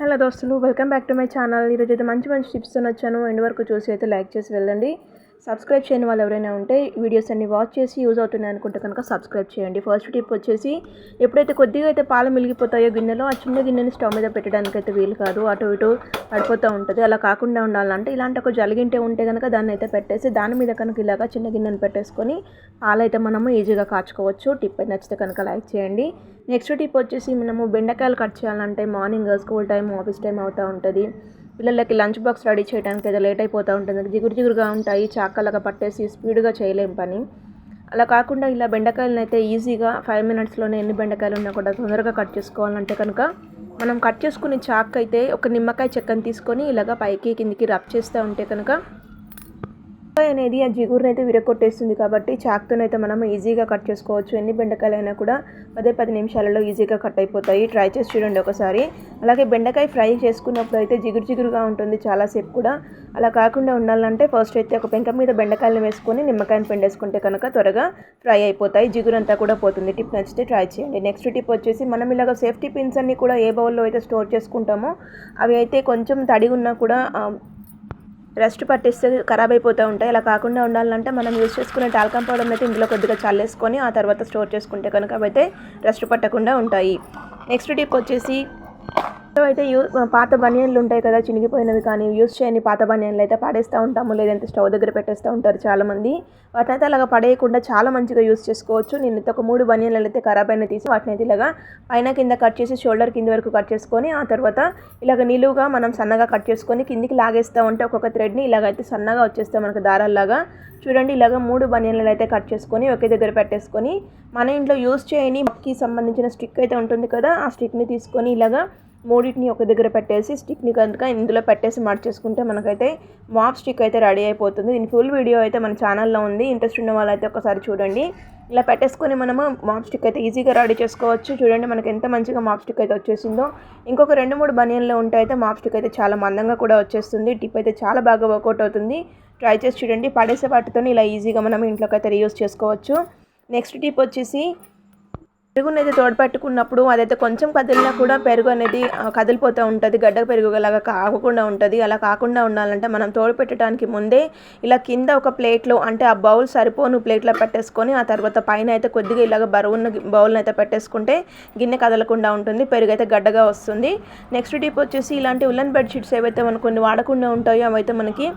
Hello దోస్తులు welcome back to my channel. ఈరోజు అయితే మంచి మంచి టిప్స్ వచ్చాను ఎండ్ వరకు చూసి అయితే లైక్ చేసి వెళ్ళండి. సబ్స్క్రైబ్ చేయని వాళ్ళు ఎవరైనా ఉంటే వీడియోస్ అన్ని వాచ్ చేసి యూజ్ అవుతున్నాయి అనుకుంటే కనుక సబ్స్క్రైబ్ చేయండి. ఫస్ట్ టిప్ వచ్చేసి ఎప్పుడైతే కొద్దిగా అయితే పాలు మిలిగిపోతాయో గిన్నెలో ఆ చిన్న గిన్నెని స్టవ్ మీద పెట్టడానికి అయితే వీలు కాదు. అటు ఇటు పడిపోతూ ఉంటుంది. అలా కాకుండా ఉండాలంటే ఇలాంటి ఒక జలిగింటే ఉంటే కనుక దాన్ని అయితే పెట్టేసి దాని మీద కనుక ఇలాగా చిన్న గిన్నెని పెట్టేసుకొని పాలు అయితే మనము ఈజీగా కాచుకోవచ్చు. టిప్ నచ్చితే కనుక లైక్ చేయండి. నెక్స్ట్ టిప్ వచ్చేసి మనము బెండకాయలు కట్ చేయాలంటే morning school time office time అవుతూ ఉంటుంది. పిల్లలకి లంచ్ బాక్స్ రెడీ చేయడానికి ఏదో లేట్ అయిపోతూ ఉంటుంది. జిగురు జిగురుగా ఉంటాయి చాకలాగా పట్టేసి స్పీడ్గా చేయలేం పని. అలా కాకుండా ఇలా బెండకాయలను అయితే ఈజీగా ఫైవ్ మినిట్స్లోనే ఎన్ని బెండకాయలు ఉన్నా కూడా తొందరగా కట్ చేసుకోవాలంటే కనుక మనం కట్ చేసుకునే చాక్ అయితే ఒక నిమ్మకాయ చెక్కను తీసుకొని ఇలాగ పైకి కిందికి రబ్ చేస్తూ ఉంటే కనుక అనేది ఆ జిగురుని అయితే విరగొట్టేస్తుంది కాబట్టి చాక్తోనైతే మనం ఈజీగా కట్ చేసుకోవచ్చు. ఎన్ని బెండకాయలైనా కూడా పదే పది నిమిషాలలో ఈజీగా కట్ అయిపోతాయి. ట్రై చేసి చూడండి ఒకసారి. అలాగే బెండకాయ ఫ్రై చేసుకున్నప్పుడు అయితే జిగురు జిగురుగా ఉంటుంది చాలాసేపు కూడా. అలా కాకుండా ఉండాలంటే ఫస్ట్ అయితే ఒక పెంక మీద బెండకాయలు వేసుకొని నిమ్మకాయని పిండేసుకుంటే కనుక త్వరగా ఫ్రై అయిపోతాయి. జిగురు అంతా కూడా పోతుంది. టిప్ నచ్చితే ట్రై చేయండి. నెక్స్ట్ టిప్ వచ్చేసి మనం ఇలాగ సేఫ్టీ పిన్స్ అన్ని కూడా ఏ బౌల్లో అయితే స్టోర్ చేసుకుంటామో అవి అయితే కొంచెం తడి ఉన్నా కూడా రెస్ట్ పట్టిస్తే ఖరాబ్ అయిపోతూ ఉంటాయి. అలా కాకుండా ఉండాలంటే మనం యూజ్ చేసుకునే టాల్కం పౌడర్ అయితే ఇందులో కొద్దిగా చల్లేసుకొని ఆ తర్వాత స్టోర్ చేసుకుంటే కనుక అవైతే రెస్ట్ పట్టకుండా ఉంటాయి. నెక్స్ట్ టిప్ వచ్చేసి అయితే యూ పాత బనియన్లు ఉంటాయి కదా చినిగిపోయినవి కానీ యూస్ చేయని పాత బనియన్లు అయితే పడేస్తూ ఉంటాము. లేదంటే స్టవ్ దగ్గర పెట్టేస్తూ ఉంటారు చాలామంది. వాటిని అయితే అలాగా పడేయకుండా చాలా మంచిగా యూస్ చేసుకోవచ్చు. నేను ఒక మూడు బనియన్లు అయితే ఖరాబ్ అయినా తీసి వాటిని అయితే ఇలాగా పైన కింద కట్ చేసి షోల్డర్ కింద వరకు కట్ చేసుకొని ఆ తర్వాత ఇలాగ నిలువుగా మనం సన్నగా కట్ చేసుకొని కిందికి లాగేస్తూ ఉంటే ఒక్కొక్క థ్రెడ్ని ఇలాగైతే సన్నగా వచ్చేస్తాం మనకు దారాల్లాగా. చూడండి ఇలాగ మూడు బనియన్లు అయితే కట్ చేసుకొని ఒకే దగ్గర పెట్టేసుకొని మన ఇంట్లో యూస్ చేయని మక్కి సంబంధించిన స్టిక్ అయితే ఉంటుంది కదా ఆ స్టిక్ని తీసుకొని ఇలాగా మూడింటిని ఒక దగ్గర పెట్టేసి స్టిక్ని కనుక ఇందులో పెట్టేసి మార్చేసుకుంటే మనకైతే మాప్ స్టిక్ అయితే రెడీ అయిపోతుంది. దీని ఫుల్ వీడియో అయితే మన ఛానల్లో ఉంది. ఇంట్రెస్ట్ ఉన్న వాళ్ళైతే ఒకసారి చూడండి. ఇలా పెట్టేసుకొని మనము మాప్ స్టిక్ అయితే ఈజీగా రెడీ చేసుకోవచ్చు. చూడండి మనకి ఎంత మంచిగా మాప్ స్టిక్ అయితే వచ్చేసిందో. ఇంకొక రెండు మూడు బనియన్లో ఉంటే అయితే మాప్ స్టిక్ అయితే చాలా మందంగా కూడా వచ్చేస్తుంది. టిప్ అయితే చాలా బాగా వర్కౌట్ అవుతుంది. ట్రై చేసి చూడండి. పడేసే వాటితో ఇలా ఈజీగా మనం ఇంట్లోకి అయితే రీయూస్ చేసుకోవచ్చు. నెక్స్ట్ టిప్ వచ్చేసి పెరుగునైతే అయితే తోడపెట్టుకున్నప్పుడు అదైతే కొంచెం కదిలినా కూడా పెరుగు అనేది కదిలిపోతూ ఉంటుంది. గడ్డ పెరుగులాగా కాకుండా ఉంటుంది. అలా కాకుండా ఉండాలంటే మనం తోడపెట్టడానికి ముందే ఇలా కింద ఒక ప్లేట్లో అంటే ఆ బౌల్ సరిపోను ప్లేట్లో పెట్టేసుకొని ఆ తర్వాత పైన అయితే కొద్దిగా ఇలాగ బరువున్న బౌల్ని అయితే పెట్టేసుకుంటే గిన్నె కదలకుండా ఉంటుంది. పెరుగు అయితే గడ్డగా వస్తుంది. నెక్స్ట్ టిప్ వచ్చేసి ఇలాంటి ఉల్లన్ బెడ్షీట్స్ ఏవైతే మనకు కొన్ని వాడకుండా ఉంటాయో అవైతే మనకి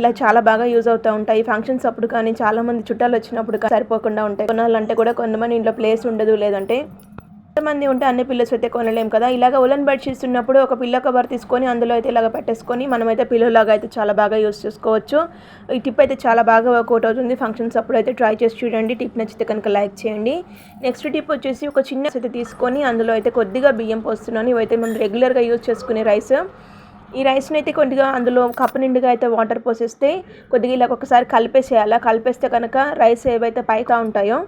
ఇలా చాలా బాగా యూజ్ అవుతూ ఉంటాయి. ఫంక్షన్స్ అప్పుడు కానీ చాలామంది చుట్టాలు వచ్చినప్పుడు సరిపోకుండా ఉంటాయి. కొనాలంటే కూడా కొంతమంది ఇంట్లో ప్లేస్ ఉండదు లేదంటే అంటే ఎంతమంది ఉంటే అన్ని పిల్లర్స్ అయితే కొనలేం కదా. ఇలాగ ఉలన్ బెడ్షీట్స్ ఉన్నప్పుడు ఒక పిల్ల కవర్ తీసుకొని అందులో అయితే ఇలాగ పెట్టేసుకొని మనమైతే పిల్లలాగా అయితే చాలా బాగా యూస్ చేసుకోవచ్చు. ఈ టిప్ అయితే చాలా బాగా వర్కౌట్ అవుతుంది. ఫంక్షన్స్ అప్పుడు అయితే ట్రై చేసి చూడండి. టిప్ నచ్చితే కనుక లైక్ చేయండి. నెక్స్ట్ టిప్ వచ్చేసి ఒక చిన్న అయితే తీసుకొని అందులో అయితే కొద్దిగా బియ్యం పోస్తున్నాను. ఇవైతే మనం రెగ్యులర్గా యూజ్ చేసుకునే రైస్. ఈ రైస్ని అయితే కొద్దిగా అందులో కప్పు నిండుగా అయితే వాటర్ పోసేస్తే కొద్దిగా ఇలా ఒకసారి కలిపేసేయాలి? కలిపేస్తే కనుక రైస్ ఏవైతే పైకా ఉంటాయో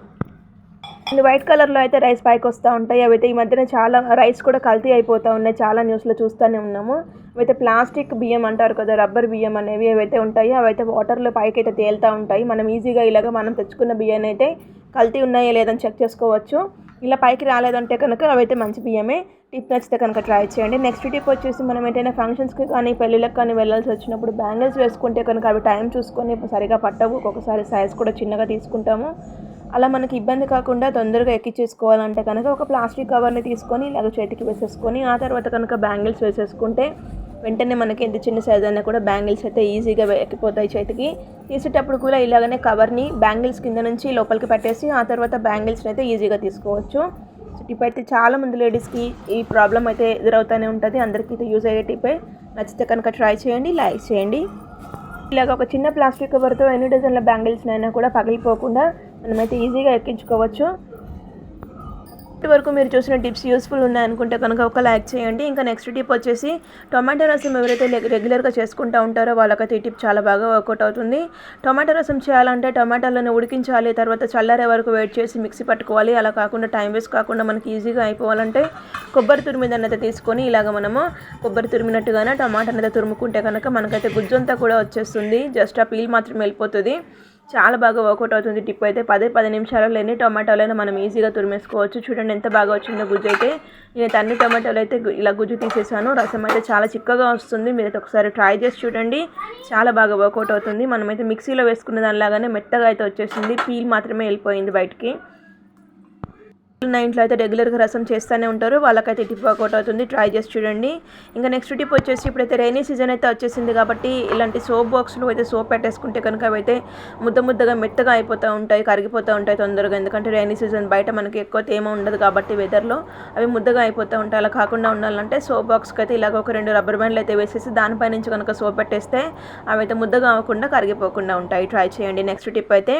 వైట్ కలర్లో అయితే రైస్ పైకి వస్తూ ఉంటాయి. అవైతే ఈ మధ్యన చాలా రైస్ కూడా కల్తీ అయిపోతూ ఉన్నాయి. చాలా న్యూస్లో చూస్తూనే ఉన్నాము. అవైతే ప్లాస్టిక్ బియ్యం అంటారు కదా రబ్బర్ బియ్యం అనేవి ఏవైతే ఉంటాయో అవైతే వాటర్లో పైకి అయితే తేలుతూ ఉంటాయి. మనం ఈజీగా ఇలాగ మనం తెచ్చుకున్న బియ్యాన్ని అయితే కల్తీ ఉన్నాయో లేదని చెక్ చేసుకోవచ్చు. ఇలా పైకి రాలేదంటే కనుక అవైతే మంచి బియ్యమే. టిప్ నచ్చితే కనుక ట్రై చేయండి. నెక్స్ట్ టిప్ వచ్చేసి మనం ఏంటైనా ఫంక్షన్స్కి కానీ పెళ్ళిళ్ళకి కానీ వెళ్ళాల్సి వచ్చినప్పుడు బ్యాంగిల్స్ వేసుకుంటే కనుక అవి టైం చూసుకొని సరిగా పట్టవు. ఒక్కొక్కసారి సైజ్ కూడా చిన్నగా తీసుకుంటాము. అలా మనకి ఇబ్బంది కాకుండా తొందరగా ఎక్కించేసుకోవాలంటే కనుక ఒక ప్లాస్టిక్ కవర్ని తీసుకొని ఇలాగ చేతికి వేసేసుకొని ఆ తర్వాత కనుక బ్యాంగిల్స్ వేసేసుకుంటే వెంటనే మనకి ఎంత చిన్న సైజ్ అయినా కూడా బ్యాంగిల్స్ అయితే ఈజీగా ఎక్కిపోతాయి చేతికి. తీసేటప్పుడు కూడా ఇలాగనే కవర్ని బ్యాంగిల్స్ కింద నుంచి లోపలికి పెట్టేసి ఆ తర్వాత బ్యాంగిల్స్ని అయితే ఈజీగా తీసుకోవచ్చు. టిప్ అయితే చాలా మంది లేడీస్కి ఈ ప్రాబ్లం అయితే ఎదురవుతూనే ఉంటుంది. అందరికీ అయితే యూజ్ అయ్యే టిప్పే నచ్చితే కనుక ట్రై చేయండి లైక్ చేయండి. ఇలాగ ఒక చిన్న ప్లాస్టిక్ కవర్తో ఎన్ని డజన్ల బ్యాంగిల్స్నైనా కూడా పగిలిపోకుండా మనమైతే ఈజీగా ఎక్కించుకోవచ్చు. వరకు మీరు చూసిన టిప్స్ యూస్ఫుల్ ఉన్నాయనుకుంటే కనుక ఒక లైక్ చేయండి. ఇంకా నెక్స్ట్ టిప్ వచ్చేసి టొమాటో రసం ఎవరైతే రెగ్యులర్గా చేసుకుంటూ ఉంటారో వాళ్ళకైతే ఈ టిప్ చాలా బాగా వర్కౌట్ అవుతుంది. టొమాటో రసం చేయాలంటే టొమాటోలను ఉడికించాలి తర్వాత చల్లారే వరకు వెయిట్ చేసి మిక్సీ పట్టుకోవాలి. అలా కాకుండా టైం వేస్ట్ కాకుండా మనకి ఈజీగా అయిపోవాలంటే కొబ్బరి తురిమిదనైతే తీసుకొని ఇలాగ మనము కొబ్బరి తురిమినట్టుగానే టమాటా తురుముకుంటే కనుక మనకైతే గుజ్జంతా కూడా వచ్చేస్తుంది. జస్ట్ ఆ పీల్ మాత్రం వెళ్ళిపోతుంది. చాలా బాగా వర్కౌట్ అవుతుంది. టిప్ అయితే పదే పది నిమిషాలలో ఎన్ని టొమాటోలైనా మనం ఈజీగా తురిమేసుకోవచ్చు. చూడండి ఎంత బాగా వచ్చిందో గుజ్జు అయితే. నేను అన్ని టొమాటోలు అయితే ఇలా గుజ్జు తీసేసాను. రసం అయితే చాలా చిక్కగా వస్తుంది. మీరైతే ఒకసారి ట్రై చేసి చూడండి. చాలా బాగా వర్కౌట్ అవుతుంది. మనమైతే మిక్సీలో వేసుకున్న దానిలాగానే మెత్తగా అయితే వచ్చేసింది. పీల్ మాత్రమే వెళ్ళిపోయింది బయటికి. నా ఇంట్లో అయితే రెగ్యులర్గా రసం చేస్తూనే ఉంటారు. వాళ్ళకైతే టిప్ వర్కౌట్ అవుతుంది. ట్రై చేసి చూడండి. ఇంకా నెక్స్ట్ టిప్ వచ్చేసి ఇప్పుడైతే రైనీ సీజన్ అయితే వచ్చేసింది కాబట్టి ఇలాంటి సోప్ బాక్స్లో అయితే సోప్ పెట్టేసుకుంటే కనుక అవైతే ముద్ద ముద్దగా మెత్తగా అయిపోతూ ఉంటాయి కరిగిపోతూ ఉంటాయి తొందరగా. ఎందుకంటే రైనీ సీజన్ బయట మనకి ఎక్కువ తేమ ఉండదు కాబట్టి వెదర్లో అవి ముద్దగా అయిపోతూ ఉంటాయి. అలా కాకుండా ఉండాలంటే సోప్ బాక్స్కి అయితే ఇలాగ ఒక రెండు రబ్బర్ బ్యాండ్లు అయితే వేసేసి దానిపై నుంచి కనుక సోప్ పెట్టేస్తే అవి అయితే ముద్దగా అవ్వకుండా కరిగిపోకుండా ఉంటాయి. ట్రై చేయండి. నెక్స్ట్ టిప్ అయితే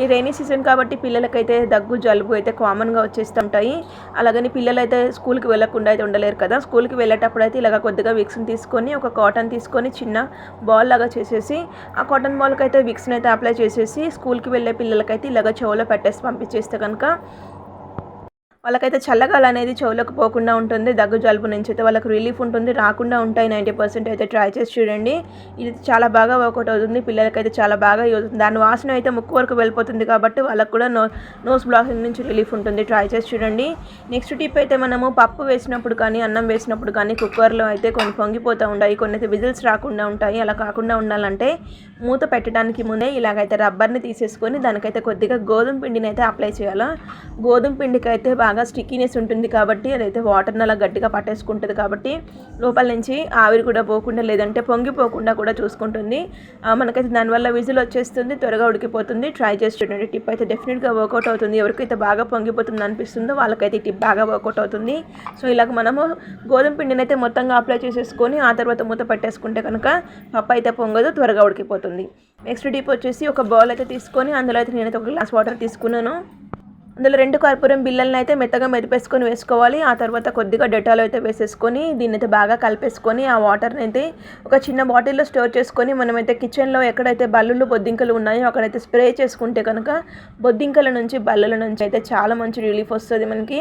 ఈ రైనీ సీజన్ కాబట్టి పిల్లలకైతే దగ్గు జలుబు అయితే కామన్గా వచ్చేస్తుంటాయి అలాగని పిల్లలు అయితే స్కూల్కి వెళ్ళకుండా అయితే ఉండలేరు కదా. స్కూల్కి వెళ్ళేటప్పుడు అయితే ఇలాగ కొద్దిగా విక్స్ని తీసుకొని ఒక కాటన్ తీసుకొని చిన్న బాల్ లాగా చేసేసి ఆ కాటన్ బాల్కి అయితే విక్స్ని అయితే అప్లై చేసేసి స్కూల్కి వెళ్ళే పిల్లలకైతే ఇలాగ చెవులో పెట్టేసి పంపించేస్తే కనుక వాళ్ళకైతే చల్లగాలి అనేది చెవులకు పోకుండా ఉంటుంది దగ్గు జలుబు నుంచి అయితే వాళ్ళకి రిలీఫ్ ఉంటుంది రాకుండా ఉంటాయి నైంటీ పర్సెంట్ అయితే ట్రై చేసి చూడండి. ఇది చాలా బాగా వర్కౌట్ అవుతుంది పిల్లలకైతే చాలా బాగా యూజ్ అవుతుంది. దాని వాసన అయితే ముక్కు వరకు వెళ్ళిపోతుంది కాబట్టి వాళ్ళకు కూడా నో నోస్ బ్లాకింగ్ నుంచి రిలీఫ్ ఉంటుంది ట్రై చేసి చూడండి. నెక్స్ట్ టిప్ అయితే మనము పప్పు వేసినప్పుడు కానీ అన్నం వేసినప్పుడు కానీ కుక్కర్లో అయితే కొన్ని పొంగిపోతూ ఉంటాయి కొన్ని అయితే విజిల్స్ రాకుండా ఉంటాయి. అలా కాకుండా ఉండాలంటే మూత పెట్టడానికి ముందే ఇలాగైతే రబ్బర్ని తీసేసుకొని దానికైతే కొద్దిగా గోధుమ పిండిని అయితే అప్లై చేయాలి. గోధుమ పిండికి అయితే బాగా బాగా స్టిక్కీనెస్ ఉంటుంది కాబట్టి అదైతే వాటర్ని అలా గట్టిగా పట్టేసుకుంటుంది కాబట్టి లోపల నుంచి ఆవిరి కూడా పోకుండా లేదంటే పొంగిపోకుండా కూడా చూసుకుంటుంది. మనకైతే దానివల్ల విజిల్ వచ్చేస్తుంది త్వరగా ఉడికిపోతుంది. ట్రై చేసి చూడండి. టిప్ అయితే డెఫినెట్గా వర్కౌట్ అవుతుంది. ఎవరికైతే బాగా పొంగిపోతుంది అనిపిస్తుందో వాళ్ళకైతే ఈ టిప్ బాగా వర్కౌట్ అవుతుంది. సో ఇలాగ మనము గోధుమ పిండిని అయితే మొత్తంగా అప్లై చేసేసుకొని ఆ తర్వాత మూత పెట్టేసుకుంటే కనుక పప్పు అయితే పొంగదు త్వరగా ఉడికిపోతుంది. నెక్స్ట్ టిప్ వచ్చేసి ఒక బౌల్ అయితే తీసుకొని అందులో అయితే నేనైతే ఒక గ్లాస్ వాటర్ తీసుకున్నాను. అందులో రెండు కర్పూరం బిళ్ళలను అయితే మెత్తగా మెదిపేసుకొని వేసుకోవాలి. ఆ తర్వాత కొద్దిగా డెటాల్ అయితే వేసేసుకొని దీన్ని అయితే బాగా కలిపేసుకొని ఆ వాటర్ని అయితే ఒక చిన్న బాటిల్లో స్టోర్ చేసుకొని మనమైతే కిచెన్లో ఎక్కడైతే బల్లులు బొద్దింకలు ఉన్నాయో అక్కడైతే స్ప్రే చేసుకుంటే కనుక బొద్దింకల నుంచి బల్లుల నుంచి అయితే చాలా మంచి రిలీఫ్ వస్తుంది మనకి.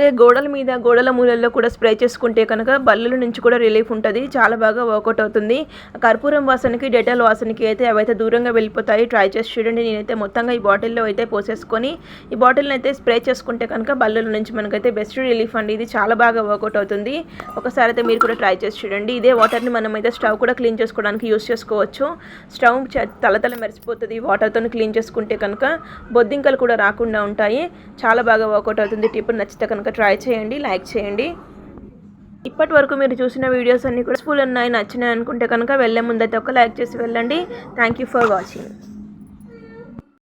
అదే గోడల మీద గోడల మూలల్లో కూడా స్ప్రే చేసుకుంటే కనుక బల్లుల నుంచి కూడా రిలీఫ్ ఉంటుంది. చాలా బాగా వర్కౌట్ అవుతుంది. కర్పూరం వాసనకి డెటాల్ వాసనకి అయితే అవైతే దూరంగా వెళ్ళిపోతాయి. ట్రై చేసి చూడండి. నేనైతే మొత్తంగా ఈ బాటిల్లో అయితే పోసేసుకొని ఈ బాటిల్ని అయితే స్ప్రే చేసుకుంటే కనుక బల్లుల నుంచి మనకైతే బెస్ట్ రిలీఫ్ అండి. ఇది చాలా బాగా వర్కౌట్ అవుతుంది. ఒకసారి అయితే మీరు కూడా ట్రై చేసి చూడండి. ఇదే వాటర్ని మనం అయితే స్టవ్ కూడా క్లీన్ చేసుకోవడానికి యూస్ చేసుకోవచ్చు. స్టవ్ తలతల మెరిసిపోతుంది వాటర్తో క్లీన్ చేసుకుంటే కనుక బొద్దింకలు కూడా రాకుండా ఉంటాయి. చాలా బాగా వర్కౌట్ అవుతుంది. టిప్ నచ్చితే కనుక ట్రై చేయండి లైక్ చేయండి. ఇప్పటి వరకు మీరు చూసిన వీడియోస్ అన్నీ కూడా స్కూల్ ఉన్నాయి నచ్చినాయి అనుకుంటే కనుక వెళ్ళే ముందైతే ఒక లైక్ చేసి వెళ్ళండి. Thank you for watching